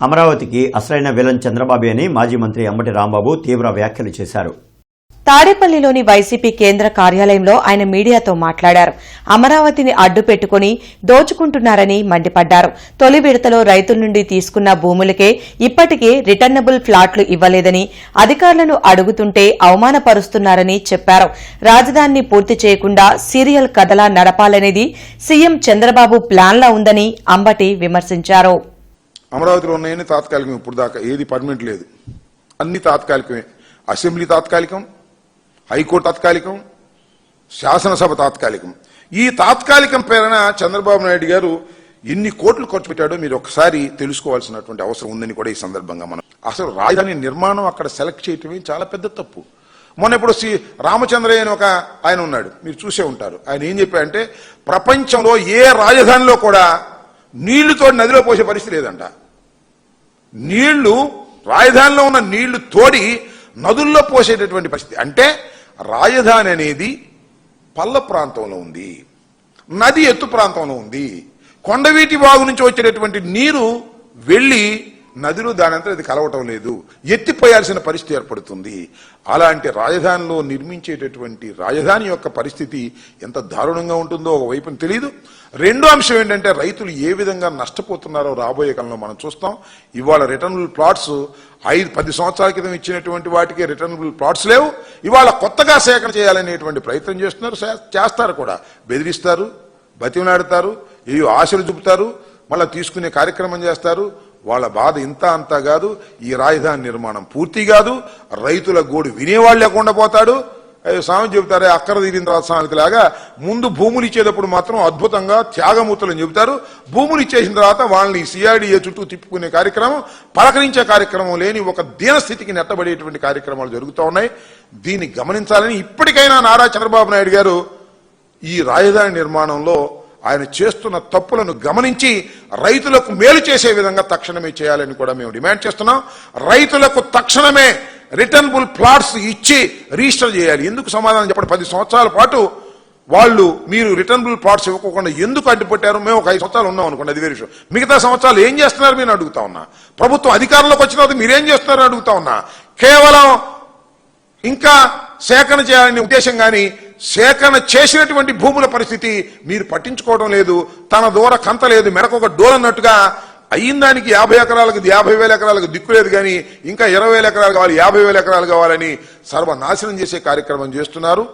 అమరావతికి అసలైన విలన్ చంద్రబాబు అని మాజీ మంత్రి అంబటి రాంబాబు తీవ్ర వ్యాఖ్యలు చేశారు. తాడేపల్లిలోని వైసీపీ కేంద్ర కార్యాలయంలో ఆయన మీడియాతో మాట్లాడారు. అమరావతిని అడ్డు పెట్టుకుని దోచుకుంటున్నారని మండిపడ్డారు. తొలి విడతలో రైతుల నుండి తీసుకున్న భూములకే ఇప్పటికే రిటర్నబుల్ ఫ్లాట్లు ఇవ్వలేదని అధికారులను అడుగుతుంటే అవమానపరుస్తున్నారని చెప్పారు. రాజధానిని పూర్తి చేయకుండా సీరియల్ కథలా నడపాలనేది సీఎం చంద్రబాబు ప్లాన్లా ఉందని అంబటి విమర్శించారు. అమరావతిలో ఉన్నాయని తాత్కాలికం ఇప్పుడు దాకా ఏది పర్మనెంట్ లేదు. అన్ని తాత్కాలికమే. అసెంబ్లీ తాత్కాలికం హైకోర్టు తాత్కాలికం శాసనసభ తాత్కాలికం. ఈ తాత్కాలికం పేరున చంద్రబాబు నాయుడు గారు ఎన్ని కోట్లు ఖర్చు పెట్టాడో మీరు ఒకసారి తెలుసుకోవాల్సినటువంటి అవసరం ఉందని కూడా ఈ సందర్భంగా మనం అసలు రాజధాని నిర్మాణం అక్కడ సెలెక్ట్ చేయటమే చాలా పెద్ద తప్పు. మొన్న ఇప్పుడు శ్రీ రామచంద్రయ్య అని ఒక ఆయన ఉన్నాడు. మీరు చూసే ఉంటారు. ఆయన ఏం చెప్పాడంటే ప్రపంచంలో ఏ రాజధానిలో కూడా నీళ్ళుతో నదిలో పోసే పరిస్థితి లేదంట. నీళ్ళు రాజధానిలో ఉన్న నీళ్ళు తోడి నదుల్లో పోసేటటువంటి పరిస్థితి. అంటే రాజధాని అనేది పల్ల ప్రాంతంలో ఉంది నది ఎత్తు ప్రాంతంలో ఉంది. కొండవీటి వాగు నుంచి వచ్చేటటువంటి నీరు వెళ్ళి నదులు దానంతా అది కలవటం లేదు. ఎత్తిపోయాల్సిన పరిస్థితి ఏర్పడుతుంది. అలాంటి రాజధానిలో నిర్మించేటటువంటి రాజధాని యొక్క పరిస్థితి ఎంత దారుణంగా ఉంటుందో ఒకవైపున తెలియదు రెండో అంశం ఏంటంటే రైతులు ఏ విధంగా నష్టపోతున్నారో రాబోయే కాలంలో మనం చూస్తాం. ఇవాళ రిటర్నబుల్ ప్లాట్స్ ఐదు పది సంవత్సరాల క్రితం ఇచ్చినటువంటి వాటికి రిటర్నబుల్ ప్లాట్స్ లేవు. ఇవాళ కొత్తగా సేకరణ చేయాలనేటువంటి ప్రయత్నం చేస్తున్నారు చేస్తారు కూడా. బెదిరిస్తారు బతిమలాడతారు ఏ ఆశలు చూపుతారు మళ్ళీ తీసుకునే కార్యక్రమం చేస్తారు. వాళ్ళ బాధ ఇంత అంతా కాదు ఈ రాజధాని నిర్మాణం పూర్తి కాదు రైతుల గోడు వినేవాళ్ళు లేకుండా పోతాడు. అయ్యో స్వామి చెబుతారే అక్కర తీరిన తర్వాత లాగా ముందు భూములు ఇచ్చేటప్పుడు మాత్రం అద్భుతంగా త్యాగమూర్తులని చెబుతారు. భూములు ఇచ్చేసిన తర్వాత వాళ్ళని సిఆర్డీఏ చుట్టూ తిప్పుకునే కార్యక్రమం పలకరించే కార్యక్రమం లేని ఒక దీనస్థితికి నెట్టబడేటువంటి కార్యక్రమాలు జరుగుతూ ఉన్నాయి. దీన్ని గమనించాలని ఇప్పటికైనా నారా చంద్రబాబు నాయుడు గారు ఈ రాజధాని నిర్మాణంలో ఆయన చేస్తున్న తప్పులను గమనించి రైతులకు మేలు చేసే విధంగా తక్షణమే చేయాలని కూడా మేము డిమాండ్ చేస్తున్నాం. రైతులకు తక్షణమే రిటర్నబుల్ ప్లాట్స్ ఇచ్చి రిజిస్టర్ చేయాలి. ఎందుకు సమాధానం చెప్పండి? పది సంవత్సరాల పాటు వాళ్ళు మీరు రిటర్నబుల్ ప్లాట్స్ ఇవ్వకుండా ఎందుకు అడ్డుపట్టారు? మేము ఒక ఐదు సంవత్సరాలు ఉన్నాం అనుకోండి అది వేరే విషయం. మిగతా సంవత్సరాలు ఏం చేస్తున్నారు మీరు అడుగుతా ఉన్నా. ప్రభుత్వం అధికారంలోకి వచ్చిన తర్వాత మీరేం చేస్తున్నారు అడుగుతా ఉన్నా. కేవలం ఇంకా సేకరణ చేయాలనే ఉద్దేశం కానీ సేకరణ చేసినటువంటి భూముల పరిస్థితి మీరు పట్టించుకోవడం లేదు. తన దూర కంత లేదు మెడకొక డోలన్నట్టుగా అయిన దానికి యాభై ఎకరాలకు యాభై వేల ఎకరాలకు దిక్కు లేదు కానీ ఇంకా ఇరవై వేల ఎకరాలు కావాలి యాభై వేల ఎకరాలు కావాలని సర్వనాశనం చేసే కార్యక్రమం చేస్తున్నారు.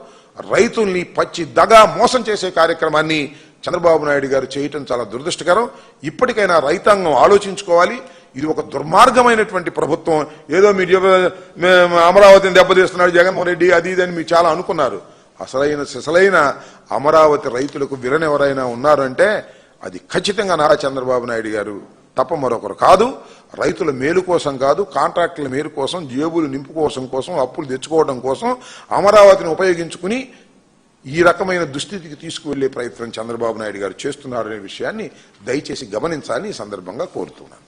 రైతుల్ని పచ్చి దగా మోసం చేసే కార్యక్రమాన్ని చంద్రబాబు నాయుడు గారు చేయటం చాలా దురదృష్టకరం. ఇప్పటికైనా రైతాంగం ఆలోచించుకోవాలి. ఇది ఒక దుర్మార్గమైనటువంటి ప్రభుత్వం. ఏదో మీరు అమరావతిని దెబ్బతీస్తున్నాడు జగన్మోహన్ రెడ్డి అది ఇది అని మీరు చాలా అనుకున్నారు. అసలైన సిసలైన అమరావతి రైతులకు విలన్ ఎవరైనా ఉన్నారంటే అది ఖచ్చితంగా నారా చంద్రబాబు నాయుడు గారు. తప్ప మరొకరు కాదు. రైతుల మేలు కోసం కాదు కాంట్రాక్టుల మేలు కోసం జేబులు నింపుకోసం కోసం అప్పులు తెచ్చుకోవడం కోసం అమరావతిని ఉపయోగించుకుని ఈ రకమైన దుస్థితికి తీసుకువెళ్ళే ప్రయత్నం చంద్రబాబు నాయుడు గారు చేస్తున్నారనే విషయాన్ని దయచేసి గమనించాలని ఈ సందర్భంగా కోరుతున్నాను.